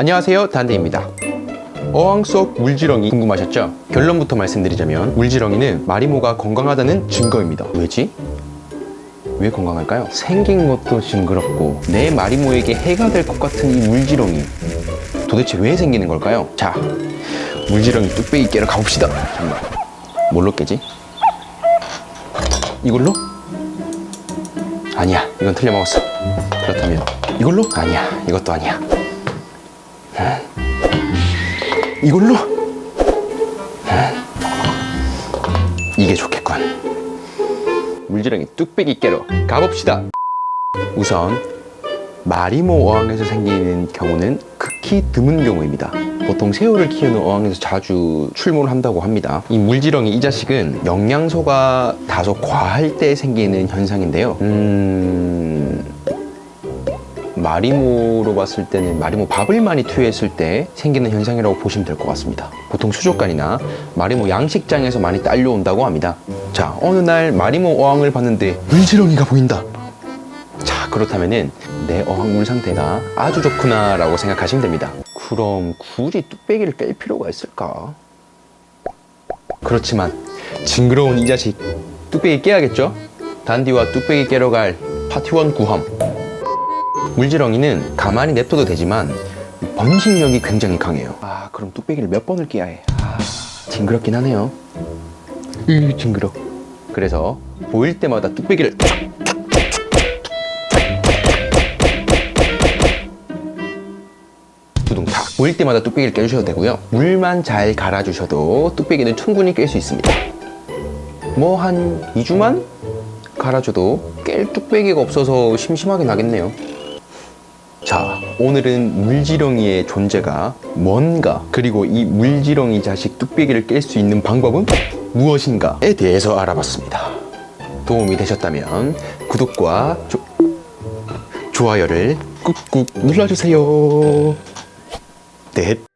안녕하세요 단대입니다 어항 속 물지렁이 궁금하셨죠? 결론부터 말씀드리자면 물지렁이는 마리모가 건강하다는 증거입니다 왜지? 왜 건강할까요? 생긴 것도 징그럽고 내 마리모에게 해가 될 것 같은 이 물지렁이 도대체 왜 생기는 걸까요? 자 물지렁이 뚝배기 깨러 가봅시다 정말 뭘로 깨지? 이걸로? 아니야 이건 틀려 먹었어 그렇다면 이걸로? 아니야 이것도 아니야 음. 이걸로? 음. 이게 좋겠군 물지렁이 뚝배기 깨러 가봅시다 우선 마리모 어항에서 생기는 경우는 극히 드문 경우입니다. 보통 새우를 키우는 어항에서 자주 출몰을 한다고 합니다. 이 물지렁이 이 자식은 영양소가 다소 과할 때 생기는 현상인데요. 음... 마리모로 봤을 때는 마리모 밥을 많이 투여했을 때 생기는 현상이라고 보시면 될 것 같습니다. 보통 수족관이나 마리모 양식장에서 많이 딸려온다고 합니다. 자, 어느 날 마리모 어항을 봤는데 물지렁이가 보인다. 자, 그렇다면은 내 어항물 상태가 아주 좋구나라고 생각하시면 됩니다. 그럼 굳이 뚝배기를 깰 필요가 있을까? 그렇지만 징그러운 이 자식 뚝배기 깨야겠죠? 단디와 뚝배기 깨러 갈 파티원 구함. 물지렁이는 가만히 냅둬도 되지만 번식력이 굉장히 강해요. 아, 그럼 뚝배기를 몇 번을 깨야 해? 아, 징그럽긴 하네요. 으, 징그러. 그래서 보일 때마다 뚝배기를 두둥탁 보일 때마다 뚝배기를 깨주셔도 되고요 물만 잘 갈아주셔도 뚝배기는 충분히 깰 수 있습니다 뭐 한 2주만 갈아줘도 깰 뚝배기가 없어서 심심하게 나겠네요 자 오늘은 물지렁이의 존재가 뭔가 그리고 이 물지렁이 자식 뚝배기를 깰 수 있는 방법은 무엇인가에 대해서 알아봤습니다. 도움이 되셨다면 구독과 조- 좋아요를 꾹꾹 눌러주세요. 넷